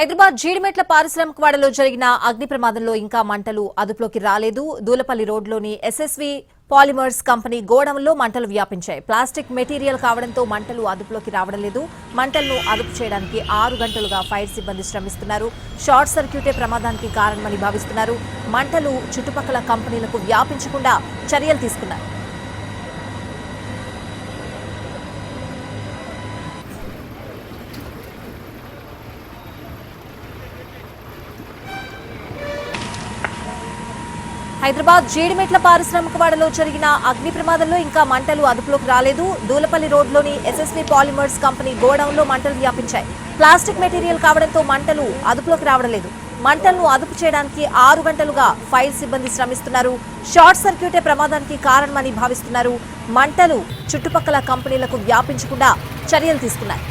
హైదరాబాద్ జీడిమెట్ల పారిశ్రామిక వాడలో జరిగిన అగ్ని ప్రమాదంలో ఇంకా మంటలు అదుపులోకి రాలేదు. దూలపల్లి రోడ్లోని ఎస్ఎస్వి పాలిమర్స్ కంపెనీ గోడంలో మంటలు వ్యాపించాయి. ప్లాస్టిక్ మెటీరియల్ కావడంతో మంటలు అదుపులోకి రావడం లేదు. మంటలను అదుపు చేయడానికి ఆరు గంటలుగా ఫైర్ సిబ్బంది శ్రమిస్తున్నారు. షార్ట్ సర్క్యూటే ప్రమాదానికి కారణమని భావిస్తున్నారు. మంటలు చుట్టుపక్కల కంపెనీలకు వ్యాపించకుండా చర్యలు తీసుకున్నారు. హైదరాబాద్ జీడిమెట్ల పారిశ్రామిక వాడలో జరిగిన అగ్ని ప్రమాదంలో ఇంకా మంటలు అదుపులోకి రాలేదు. దూలపల్లి రోడ్లోని ఎస్ఎస్వి పాలిమర్స్ కంపెనీ గోడౌన్లో మంటలు వ్యాపించాయి. ప్లాస్టిక్ మెటీరియల్ కావడంతో మంటలు అదుపులోకి రావడం లేదు మంటలను అదుపు చేయడానికి ఆరు గంటలుగా ఫైర్ సిబ్బంది శ్రమిస్తున్నారు. షార్ట్ సర్క్యూటే ప్రమాదానికి కారణమని భావిస్తున్నారు. మంటలు చుట్టుపక్కల కంపెనీలకు వ్యాపించకుండా చర్యలు తీసుకున్నారు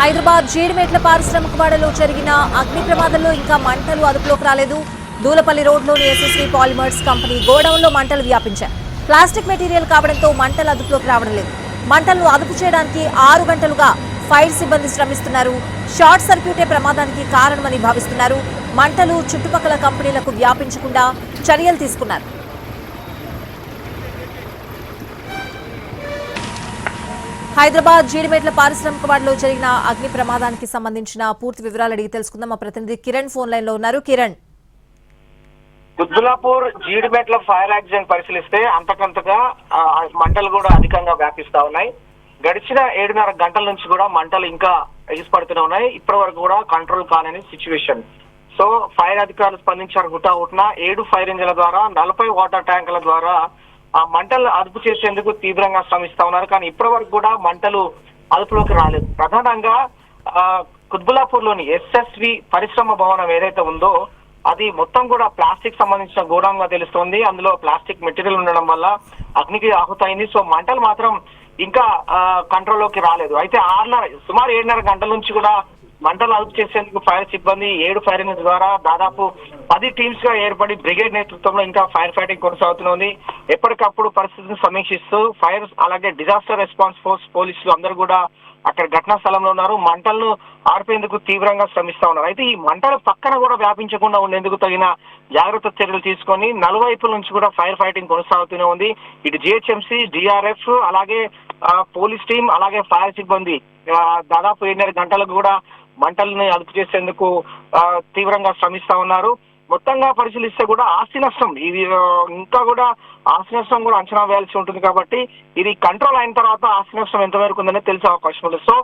హైదరాబాద్ జీడిమెట్ల పారిశ్రామిక వాడలో జరిగిన అగ్ని ప్రమాదంలో ఇంకా మంటలు అదుపులోకి రాలేదు. దూలపల్లి రోడ్లోని ఎస్ఎస్వి పాలిమర్స్ కంపెనీ గోడౌన్లో మంటలు వ్యాపించాయి. ప్లాస్టిక్ మెటీరియల్ కావడంతో మంటలు అదుపులోకి రావడం లేదు. మంటలను అదుపు చేయడానికి ఆరు గంటలుగా ఫైర్ సిబ్బంది శ్రమిస్తున్నారు. షార్ట్ సర్క్యూటే ప్రమాదానికి కారణమని భావిస్తున్నారు. మంటలు చుట్టుపక్కల కంపెనీలకు వ్యాపించకుండా చర్యలు తీసుకున్నారు. హైదరాబాద్ జీడిమెట్ల పారిశ్రామిక వాడలో జరిగిన అగ్ని ప్రమాదానికి సంబంధించిన పూర్తి వివరాలు అడిగి తెలుసుకుందాం. మా ప్రతినిధి కిరణ్ ఫోన్ లైన్లో ఉన్నారు. కిరణ్. కుద్దులాపూర్ జీడిమెట్ల ఫైర్ యాక్సిడెంట్ పరిశీలిస్తే అంతకంతగా మంటలు కూడా అధికంగా వ్యాపిస్తా ఉన్నాయి. గడిచిన ఏడున్నర గంటల నుంచి కూడా మంటలు ఇంకా ఎగిసిపడుతూనే ఉన్నాయి. ఇప్పటి వరకు కూడా కంట్రోల్ కానని సిచ్యువేషన్. సో ఫైర్ అధికారులు స్పందించారు హుటాహుటిన ఏడు ఫైర్ ఇంజిన్ల ద్వారా నలభై వాటర్ ట్యాంకుల ద్వారా ఆ మంటలు అదుపు చేసేందుకు తీవ్రంగా శ్రమిస్తా ఉన్నారు. కానీ ఇప్పటి వరకు కూడా మంటలు అదుపులోకి రాలేదు. ప్రధానంగా ఆ, కుత్బులాపూర్లోని ఎస్ఎస్వి పరిశ్రమ భవనం ఏదైతే ఉందో అది మొత్తం కూడా ప్లాస్టిక్ సంబంధించిన గోడౌన్గా తెలుస్తోంది. అందులో ప్లాస్టిక్ మెటీరియల్ ఉండడం వల్ల అగ్నికి ఆహుతైంది సో మంటలు మాత్రం ఇంకా కంట్రోల్లోకి రాలేదు. అయితే ఆరున్నర సుమారు ఏడున్నర గంటల నుంచి కూడా మంటలు అదుపు చేసేందుకు ఫైర్ సిబ్బంది ఏడు ఫైర్ ఇంజిన్ ద్వారా దాదాపు పది టీమ్స్గా ఏర్పడి బ్రిగేడ్ నేతృత్వంలో ఇంకా ఫైర్ ఫైటింగ్ కొనసాగుతుంది ఎప్పటికప్పుడు పరిస్థితిని సమీక్షిస్తూ ఫైర్ అలాగే డిజాస్టర్ రెస్పాన్స్ ఫోర్స్ పోలీసులు అందరూ కూడా అక్కడ ఘటనా స్థలంలో ఉన్నారు. మంటలను ఆర్పేందుకు తీవ్రంగా శ్రమిస్తా ఉన్నారు. అయితే ఈ మంటలు పక్కన కూడా వ్యాపించకుండా ఉండేందుకు తగిన జాగ్రత్త చర్యలు తీసుకొని నలువైపుల నుంచి కూడా ఫైర్ ఫైటింగ్ కొనసాగుతూనే ఉంది. ఇటు జిహెచ్ఎంసీ డిఆర్ఎఫ్ అలాగే పోలీస్ టీం అలాగే ఫైర్ సిబ్బంది దాదాపు ఎన్నర గంటలకు కూడా మంటల్ని అదుపు చేసేందుకు తీవ్రంగా శ్రమిస్తా ఉన్నారు. మొత్తంగా పరిశీలిస్తే కూడా ఆస్తి నష్టం. ఇది ఇంకా కూడా ఆస్తి నష్టం కూడా అంచనా వేయాల్సి ఉంటుంది కాబట్టి ఇది కంట్రోల్ అయిన తర్వాత ఆస్తి నష్టం ఎంత మేరకు ఉందనే తెలిసే అవకాశం ఉంది. సో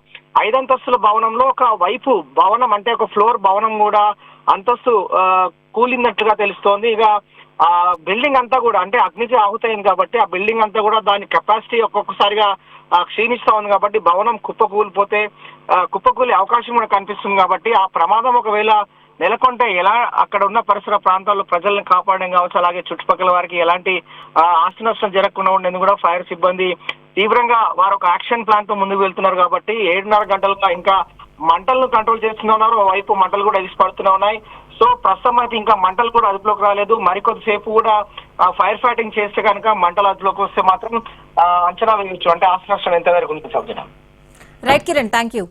ఐదంతస్తుల భవనంలో ఒక వైపు భవనం అంటే ఒక ఫ్లోర్ భవనం కూడా అంతస్తు కూలినట్టుగా తెలుస్తోంది. ఇక ఆ బిల్డింగ్ అంతా కూడా అంటే అగ్నికి ఆహుతయింది కాబట్టి ఆ బిల్డింగ్ అంతా కూడా దాని కెపాసిటీ ఒక్కొక్కసారిగా క్షీణిస్తా ఉంది కాబట్టి భవనం కుప్పకూలిపోతే కుప్పకూలే అవకాశం కూడా కనిపిస్తుంది కాబట్టి ఆ ప్రమాదం ఒకవేళ నెలకొంటే ఎలా అక్కడ ఉన్న పరిసర ప్రాంతాల్లో ప్రజలను కాపాడడం కావచ్చు అలాగే చుట్టుపక్కల వారికి ఎలాంటి ఆస్తి నష్టం జరగకుండా ఉండేందుకు కూడా ఫైర్ సిబ్బంది తీవ్రంగా వారు ఒక యాక్షన్ ప్లాన్తో ముందుకు వెళ్తున్నారు కాబట్టి ఏడున్నర గంటలుగా ఇంకా మంటలను కంట్రోల్ చేస్తూనే ఉన్నారు. వైపు మంటలు కూడా ఎగిసిపడుతూనే ఉన్నాయి. సో ప్రస్తుతం అయితే ఇంకా మంటలు కూడా అదుపులోకి రాలేదు. మరికొద్దిసేపు కూడా ఫైర్ ఫైటింగ్ చేస్తే కనుక మంటలు అదుపులోకి వస్తే మాత్రం అంచనా వేయవచ్చు అంటే ఆస్తి ఎంత వరకు ఉంటుంది రైట్ కిరణ్ థ్యాంక్ యూ